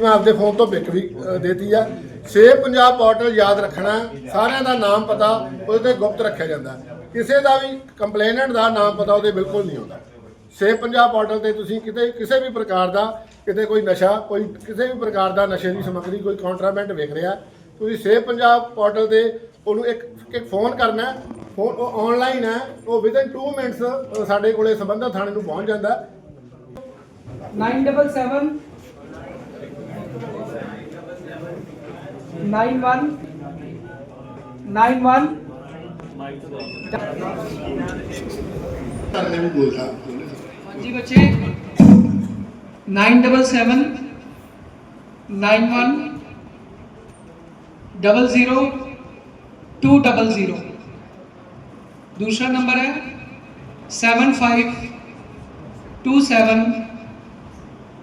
ਵੀ ਮੈਂ ਆਪਦੇ ਫੋਨ ਤੋਂ ਪਿਕ ਵੀ ਦੇਤੀ ਆ। ਸੇਵ ਪੰਜਾਬ ਪੋਰਟਲ ਯਾਦ ਰੱਖਣਾ, ਸਾਰਿਆਂ ਦਾ ਨਾਮ ਪਤਾ, ਉਹਦੇ ਤੇ ਗੁਪਤ ਰੱਖਿਆ ਜਾਂਦਾ। ਕਿਸੇ ਦਾ ਵੀ ਕੰਪਲੇਨੈਂਟ ਦਾ ਨਾਮ ਪਤਾ, ਉਹਦੇ ਬਿਲਕੁਲ ਨਹੀਂ ਆਉਂਦਾ। ਸੇਵ ਪੰਜਾਬ ਪੋਰਟਲ ਤੇ ਤੁਸੀਂ ਕਿਤੇ, ਕਿਸੇ ਵੀ ਪ੍ਰਕਾਰ ਦਾ, ਕਿਤੇ ਕੋਈ ਨਸ਼ਾ, ਕੋਈ ਕਿਸੇ ਵੀ ਪ੍ਰਕਾਰ ਦਾ ਨਸ਼ੇ ਦੀ ਸਮੱਗਰੀ, ਕੋਈ ਕੰਟਰਾਬੈਂਡ ਵੇਖ ਰਿਹਾ, ਤੁਸੀਂ ਸੇਵ ਪੰਜਾਬ ਪੋਰਟਲ ਤੇ ਉਹਨੂੰ ਇੱਕ ਇੱਕ ਫੋਨ ਕਰਨਾ ਹੈ। ਫੋਨ ਉਹ ਆਨਲਾਈਨ ਹੈ, ਉਹ ਵਿਦਨ 2 ਮਿੰਟਸ ਸਾਡੇ ਕੋਲੇ ਸੰਬੰਧਤ ਥਾਣੇ ਨੂੰ ਪਹੁੰਚ ਜਾਂਦਾ। 977 नाइन वन नाइन वन। जी बच्चे nine double seven nine one double zero two double zero. दूसरा नंबर है seven five two seven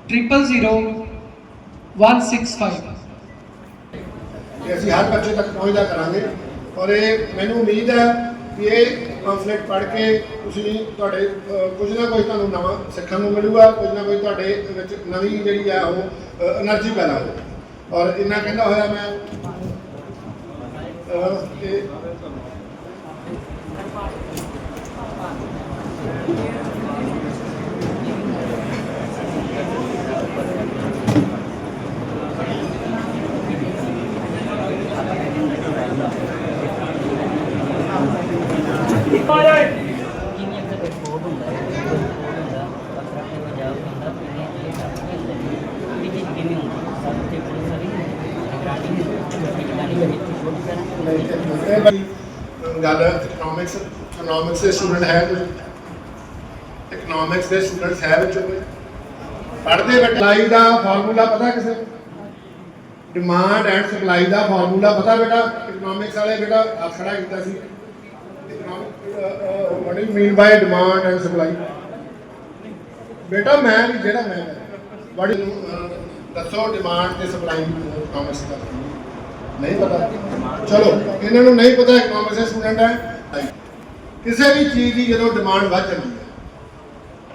triple zero one six five. ਤੇ ਅਸੀਂ ਹਰ ਬੱਚੇ ਤੱਕ ਪਹੁੰਚਦਾ ਕਰਾਂਗੇ। ਔਰ ਇਹ ਮੈਨੂੰ ਉਮੀਦ ਹੈ ਕਿ ਇਹ ਪੰਫਲੇਟ ਪੜ੍ਹ ਕੇ ਤੁਸੀਂ ਤੁਹਾਡੇ ਕੁਝ ਨਾ ਕੁਝ ਤੁਹਾਨੂੰ ਨਵਾਂ ਸਿੱਖਣ ਨੂੰ ਮਿਲੂਗਾ, ਕੁਝ ਨਾ ਕੁਝ ਤੁਹਾਡੇ ਵਿੱਚ ਨਵੀਂ ਜਿਹੜੀ ਆ ਉਹ એનર્ਜੀ ਪੈਦਾ ਹੋਵੇ ਔਰ ਇੰਨਾ ਕਹਿੰਦਾ ਹੋਇਆ ਮੈਂ ਗੱਲ ਇਕਨੋਮਿਕਸ ਇਕਨੋਮਿਕਸ ਦੇ ਸਟੂਡੈਂਟ ਹੈ ਕੁਝ ਇਕਨੋਮਿਕਸ ਦੇ ਸਟੂਡੈਂਟਸ ਹੈ ਵਿੱਚ ਕੋਈ? ਪੜ੍ਹਦੇ ਬਟਲਾਈ ਦਾ ਫਾਰਮੂਲਾ ਪਤਾ ਕਿਸੇ ਡਿਮਾਂਡ ਐਂਡ ਸਪਲਾਈ ਦਾ ਫਾਰਮੂਲਾ ਪਤਾ ਬੇਟਾ? ਇਕਨੋਮਿਕਸ ਵਾਲੇ ਬੇਟਾ ਹੱਥ ਖੜਾ ਕੀਤਾ ਸੀ। What you mean by demand and supply ਬੇਟਾ, ਮੈਂ ਵੀ ਜਿਹੜਾ ਮੈਂ ਵਾਟ ਯੂ ਦੱਸੋ ਡਿਮਾਂਡ ਤੇ ਸਪਲਾਈ ਇਕਨੋਮਿਕਸ ਦਾ। ਨਹੀਂ ਪਤਾ। ਚਲੋ, ਇਹਨਾਂ ਨੂੰ ਨਹੀਂ ਪਤਾ ਇਕਨੋਮਿਕਸ ਦੇ ਸਟੂਡੈਂਟ ਹੈ। ਕਿਸੇ ਵੀ ਚੀਜ਼ ਦੀ ਜਦੋਂ ਡਿਮਾਂਡ ਵੱਧ ਜਾਂਦੀ ਹੈ,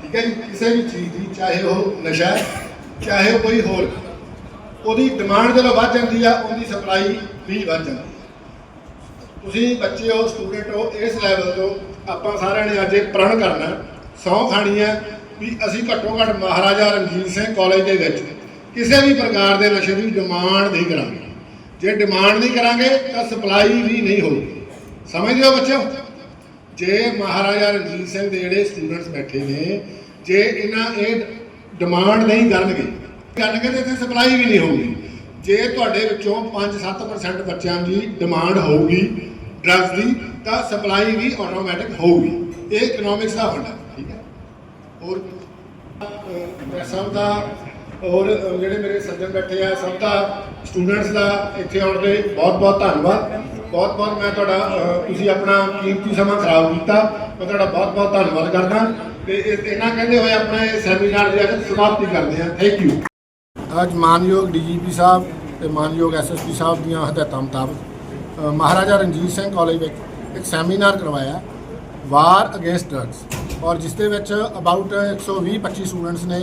ਠੀਕ ਹੈ ਜੀ, ਕਿਸੇ ਵੀ ਚੀਜ਼ ਦੀ, ਚਾਹੇ ਉਹ ਨਸ਼ਾ ਚਾਹੇ ਉਹ ਕੋਈ ਹੋਰ, ਉਹਦੀ ਡਿਮਾਂਡ ਜਦੋਂ ਵੱਧ ਜਾਂਦੀ ਆ, ਉਹਦੀ ਸਪਲਾਈ ਵੀ ਵੱਧ ਜਾਂਦੀ ਹੈ। ਤੁਸੀਂ ਬੱਚੇ ਹੋ ਸਟੂਡੈਂਟ ਹੋ, ਇਸ ਲੈਵਲ ਤੋਂ ਆਪਾਂ ਸਾਰਿਆਂ ਨੇ ਅੱਜ ਇਹ ਪ੍ਰਣ ਕਰਨਾ ਸਹੁੰ ਖਾਣੀ ਹੈ ਵੀ ਅਸੀਂ ਘੱਟੋ ਘੱਟ ਮਹਾਰਾਜਾ ਰਣਜੀਤ ਸਿੰਘ ਕਾਲਜ ਦੇ ਵਿੱਚ ਕਿਸੇ ਵੀ ਪ੍ਰਕਾਰ ਦੇ ਨਸ਼ੇ ਦੀ ਡਿਮਾਂਡ ਨਹੀਂ ਕਰਾਂਗੇ। ਜੇ ਡਿਮਾਂਡ ਨਹੀਂ ਕਰਾਂਗੇ ਤਾਂ ਸਪਲਾਈ ਵੀ ਨਹੀਂ ਹੋਊਗੀ। ਸਮਝਦੇ ਹੋ ਬੱਚਿਓ? ਜੇ ਮਹਾਰਾਜਾ ਰਣਜੀਤ ਸਿੰਘ ਦੇ ਜਿਹੜੇ ਸਟੂਡੈਂਟਸ ਬੈਠੇ ਨੇ ਜੇ ਇਹਨਾਂ ਇਹ ਡਿਮਾਂਡ ਨਹੀਂ ਕਰਨਗੇ ਕਰਨਗੇ ਤੇ ਇੱਥੇ ਸਪਲਾਈ ਵੀ ਨਹੀਂ ਹੋਊਗੀ। ਜੇ ਤੁਹਾਡੇ ਵਿੱਚੋਂ 5-7% ਬੱਚਿਆਂ ਦੀ ਡਿਮਾਂਡ ਹੋਊਗੀ ਡਰੱਗਸ ਦੀ ਤਾਂ ਸਪਲਾਈ ਵੀ ਆਟੋਮੈਟਿਕ ਹੋਊਗੀ। ਇਹ ਇਕਨੋਮਿਕਸ ਦਾ ਹੁੰਦਾ ਠੀਕ ਹੈ? ਹੋਰ ਅਹ, ਦਾ ਔਰ ਜਿਹੜੇ ਮੇਰੇ ਸੱਜਣ ਬੈਠੇ ਆ, ਸਭ ਦਾ ਸਟੂਡੈਂਟਸ ਦਾ ਇੱਥੇ ਆਉਣ ਦੇ ਬਹੁਤ ਬਹੁਤ ਧੰਨਵਾਦ। ਬਹੁਤ ਬਹੁਤ ਮੈਂ ਤੁਹਾਡਾ ਤੁਸੀਂ ਆਪਣਾ ਕੀਮਤੀ ਸਮਾਂ ਖਰਾਬ ਕੀਤਾ। ਮੈਂ ਤੁਹਾਡਾ ਬਹੁਤ ਬਹੁਤ ਧੰਨਵਾਦ ਕਰਦਾ। ਤੇ ਇਹ- ਇਹਨਾਂ ਕਹਿੰਦੇ ਹੋਏ ਆਪਣਾ ਇਹ ਸੈਮੀਨਾਰ ਦੀ ਅੱਜ ਸਮਾਪਤੀ ਕਰਦੇ ਹਾਂ ਥੈਂਕ ਯੂ ਅੱਜ ਮਾਨਯੋਗ ਡੀਜੀਪੀ ਸਾਹਿਬ ਤੇ ਮਾਨਯੋਗ ਐਸਐਸਪੀ ਸਾਹਿਬ ਦੀਆਂ ਹਦਾਇਤਾਂ ਮੁਤਾਬਕ ਮਹਾਰਾਜਾ ਰਣਜੀਤ ਸਿੰਘ ਕਾਲਜ ਵਿੱਚ ਇੱਕ ਸੈਮੀਨਾਰ ਕਰਵਾਇਆ ਵਾਰ ਅਗੇਂਸਟ ਡਰੱਗਸ ਔਰ ਜਿਸ ਦੇ ਵਿੱਚ ਅਬਾਊਟ 120 25 ਸਟੂਡੈਂਟਸ ਨੇ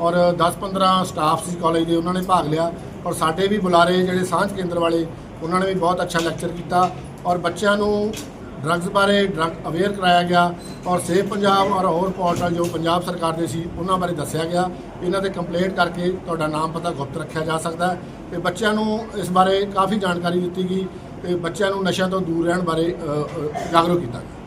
ਔਰ 10 15 ਸਟਾਫ ਸੀ ਕਾਲਜ ਦੇ, ਉਹਨਾਂ ਨੇ ਭਾਗ ਲਿਆ। ਔਰ ਸਾਡੇ ਵੀ ਬੁਲਾਰੇ ਜਿਹੜੇ ਸਾਂਝ ਕੇਂਦਰ ਵਾਲੇ, ਉਹਨਾਂ ਨੇ ਵੀ ਬਹੁਤ ਅੱਛਾ ਲੈਕਚਰ ਕੀਤਾ। ਔਰ ਬੱਚਿਆਂ ਨੂੰ ਡਰੱਗਸ ਬਾਰੇ ਡਰੱਗ ਅਵੇਅਰ ਕਰਾਇਆ ਗਿਆ। ਔਰ ਸੇਫ ਪੰਜਾਬ ਔਰ ਹੋਰ ਪੋਰਟਲ ਜੋ ਪੰਜਾਬ ਸਰਕਾਰ ਦੇ ਸੀ, ਉਹਨਾਂ ਬਾਰੇ ਦੱਸਿਆ ਗਿਆ। ਇਹਨਾਂ ਤੇ ਕੰਪਲੇਂਟ ਕਰਕੇ ਤੁਹਾਡਾ ਨਾਮ ਪਤਾ ਗੁਪਤ ਰੱਖਿਆ ਜਾ ਸਕਦਾ ਹੈ। ਤੇ ਬੱਚਿਆਂ ਨੂੰ ਇਸ ਬਾਰੇ ਕਾਫੀ ਜਾਣਕਾਰੀ ਦਿੱਤੀ ਗਈ। ਤੇ ਬੱਚਿਆਂ ਨੂੰ ਨਸ਼ਿਆਂ ਤੋਂ ਦੂਰ ਰਹਿਣ ਬਾਰੇ ਜਾਗਰੂਕ ਕੀਤਾ ਗਿਆ।